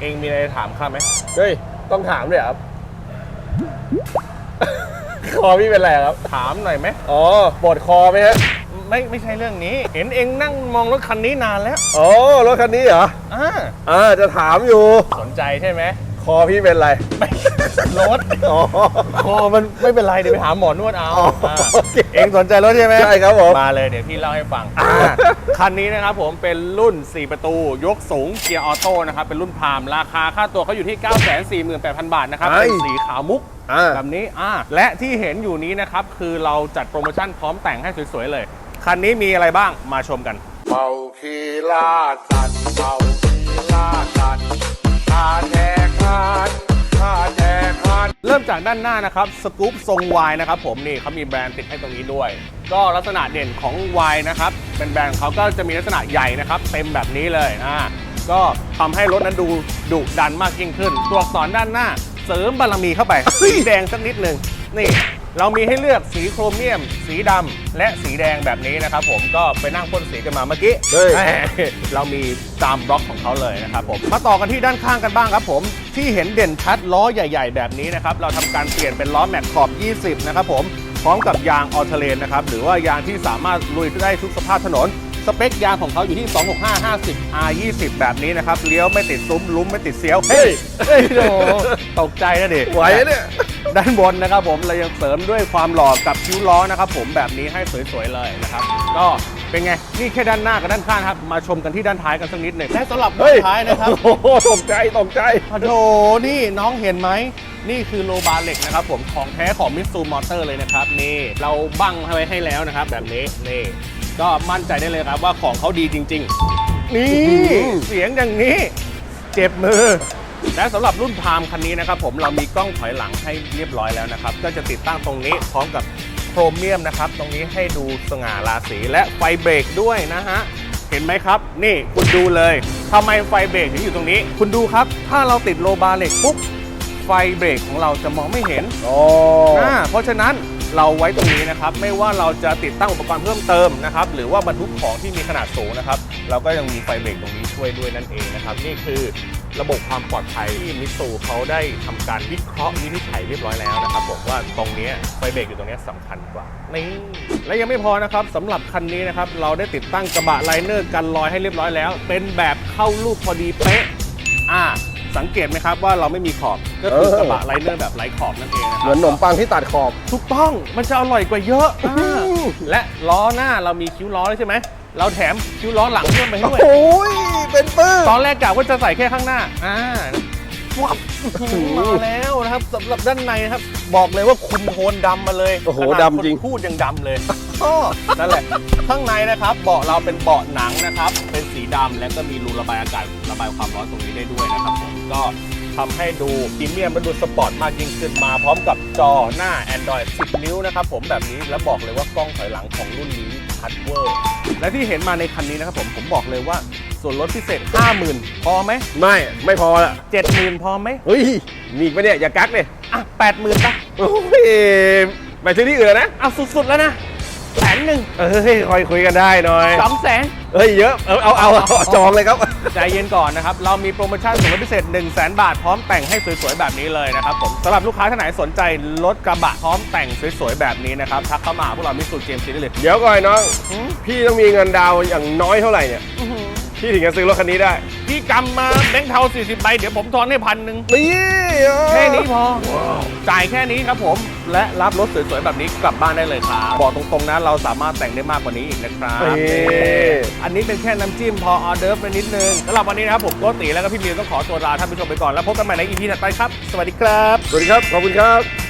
เองมีอะไรถามข้าไหมเฮ้ย ต้องถามเลยครับ คอพี่เป็นไรครับ ถามหน่อยไหมอ๋อปวดคอไหมฮะไม่ไม่ใช่เรื่องนี้ เห็นเองนั่งมองรถคันนี้นานแล้วอ๋อรถคันนี้เหรออ่าอ่าจะถามอยู่ สนใจใช่ไหมค อพี่เป็นไรรถอ๋อคอมันไม่เป็นไรเดี๋ยวไปหาหมอนวดเอาอ๋ออ่าโอเคเองสนใจรถใช่ไหมใช่ครับผม มาเลยเดี๋ยวพี่เล่าให้ฟังอ่าคันนี้นะครับผมเป็นรุ่น 4 ประตู ยกสูงเกียร์ออโต้นะครับ เป็นรุ่นพามราคาค่าตัวเขาอยู่ที่ 948,000 บาทนะครับเฮ้เป็ยนสีขาวมุก อ่า แบบนี้อ่าและที่เห็นอยู่นี้นะครับ คือเราจัดโปรโมชั่นพร้อมแต่งให้สวยๆเลย คันนี้มีอะไรบ้างมาชมกัน เมาคีล่าสัตว์เมาคีล่า ริ่มจากด้านหน้านะครับสกู๊ปทรงวายนะครับผมนี่เขามีแบรนด์ติดให้ตรงนี้ด้วย ก็ลักษณะเด่นของวายนะครับเป็นแบรนด์ของเขาก็จะมีลักษณะใหญ่นะครับเต็มแบบนี้เลยอ่าก็ทำให้รถนั้นดูดุดันมากยิ่งขึ้น ตัวอักษรด้านหน้า เสริมบารมีเข้าไปสีแดงสักนิดหนึ่งนี่ เรามีให้เลือกสีโครเมียม สีดำและสีแดงแบบนี้นะครับผมก็ไปนั่งพ่นสีกันมาเมื่อกี้เฮ้ย แหมเรามีตามบล็อกของเขาเลยนะครับผมมาต่อกันที่ด้านข้างกันบ้างครับผมที่เห็นเด่นชัดล้อใหญ่ ๆ แบบนี้นะครับเราทำการเปลี่ยนเป็นล้อแม็กขอบ 20 นะครับผมพร้อมกับยางออเทเลนนะครับหรือว่ายางที่สามารถลุยได้ทุกสภาพถนน สเปคยางของเขาอยู่ที่ 265 50 R 20แบบนี้นะครับเลี้ยวไม่ติดซุ้มลุ้มไม่ติดเสียวเฮ้ยเฮ้ยโอ้โหตกใจนะดิไหวเนี่ย ด้านบนนะครับผมเรายังเสริมด้วยความหล่อกับคิ้วล้อนะครับผมแบบนี้ให้สวยๆเลยนะครับ ก็เป็นไง นี่แค่ด้านหน้ากับด้านข้างครับมาชมกันที่ด้านท้ายกันสักนิดหนึ่งและสำหรับด้าเฮ้ยนท้ายนะครับ โอ้โหตกใจตกใจโอ้โหนี่น้องเห็นไหม นี่คือโลบาเหล็กนะครับผมของแท้ของมิตซูมอเตอร์เลยนะครับ นี่เราบั้งไว้ให้แล้วนะครับ แบบนี้นี่ก็มั่นใจได้เลยครับว่าของเขาดีจริง ๆ นี่เสียงอย่างนี้ เจ็บมือ และสำหรับรุ่นพามคันนี้นะครับผมเรามีกล้องถอยหลังให้เรียบร้อยแล้วนะครับ ก็จะติดตั้งตรงนี้พร้อมกับโครเมียมนะครับ ตรงนี้ให้ดูสง่าราศีและไฟเบรกด้วยนะฮะเห็นไหมครับ นี่คุณดูเลยทำไมไฟเบรกถึงอยู่ตรงนี้ คุณดูครับ ถ้าเราติดโลบาเหล็กปุ๊บไฟเบรกของเราจะมองไม่เห็นอ๋ออ่าเพราะฉะนั้นเราไว้ตรงนี้นะครับ ไม่ว่าเราจะติดตั้งอุปกรณ์เพิ่มเติมนะครับ หรือว่าบรรทุกของที่มีขนาดสูงนะครับ เราก็ยังมีไฟเบรกตรงนี้ช่วยด้วยนั่นเองนะครับ นี่คือ ระบบความปลอดภัยที่มิตซูเขาได้ทำการวิเคราะห์วินิจฉัยเรียบร้อยแล้วนะครับบอกว่าตรงเนี้ยไฟเบรกอยู่ตรงเนี้ยสำคัญกว่านี่และยังไม่พอนะครับสำหรับคันนี้นะครับเราได้ติดตั้งกระบะไลเนอร์กันรอยให้เรียบร้อยแล้ว เป็นแบบเข้ารูปพอดีเป๊ะอ่าสังเกตไหมครับว่าเราไม่มีขอบก็คือเออกระบะไลเนอร์แบบไร้ขอบนั่นเองนะคเหรับมือนขนมปังที่ตัดขอบถูกต้องมันจะอร่อยกว่าเยอะอ่าและล้อหน้าเรามีคิ้วล้อด้วยใช่ไหม เราแถมคิ้วล้อหลังเพิ่มไปให้ด้วย โอ้ย เป็นปื้มตอนแรกกะว่าจะใส่แค่ข้างหน้า อ่าวับมาแล้วนะครับสำหรับด้านในนะครับ บอกเลยว่าคุมโทนดำมาเลยโอ้โหขนาดำจริง คนพูดยังดำเลยอ้อนั่นแหละ ข้างในนะครับ เบาะเราเป็นเบาะหนังนะครับ เป็นสีดำแล้วก็มีรูระบายอากาศระบายความร้อนตรงนี้ได้ด้วยนะครับผมก็ ทำให้ดูพรีเมียมและดูสปอร์ตมากยิ่งขึ้นมาพร้อมกับจอหน้า Android 10 นิ้วนะครับผมแบบนี้แล้วบอกเลยว่ากล้องถอยหลังของรุ่นนี้ชัดเวอร์และที่เห็นมาในคันนี้นะครับผมผมบอกเลยว่าส่วนลดพิเศษ 50,000 พอไหมไม่ไม่พอละ70,000 พอไหมเฮ้ยมีอีกปะเนี่ยอย่ากักเลยอะ80,000ป่ะโอ้ยไปซื้อที่อื่นนะเอาสุดๆแล้วนะ แสนหนึ่งเอ้ยคอยคุยกันได้หน่อยสองแสนเฮ้ยเยอะเอาเอาเอาเอาจองเลยครับ ใจเย็นก่อนนะครับ เรามีโปรโมชั่นส่วนลดพิเศษ 1 0 0 0 0แบาท พร้อมแต่งให้สวยๆ แบบนี้เลยนะครับผมสำหรับลูกค้าท่านไหนสนใจรถกระบะพร้อมแต่งสวยๆ แบบนี้นะครับทักเข้ามาหาพวกเรามิสูเจมซีได้เลยเดี๋ยวก่อนน้องหืมพี่ต้องมีเงินดาวน์อย่างน้อยเท่าไหร่เนี่ยอื้อหือพี่ถึงจะซื้อรถคันนี้ได้ พี่กำมาแบงค์เทา40ใบเดี๋ยวผมทอนให้พันหนึ่งนี่แค่นี้พอ จ่ายแค่นี้ครับผม และรับรถสวยๆ แบบนี้กลับบ้านได้เลยครับ บอกตรงๆนะเราสามารถแต่งได้มากกว่านี้อีกนะครับนี่อันนี้เป็นแค่น้ำจิ้มพอออเดิร์ฟไปนิดนึงสำหรับวันนี้นะครับผมโกติแล้วก็พี่มิวต้องขอตัวลาท่านผู้ชมไปก่อนแล้วพบกันใหม่ในอีพีถัดไปครับ สวัสดีครับ สวัสดีครับ ขอบคุณครับ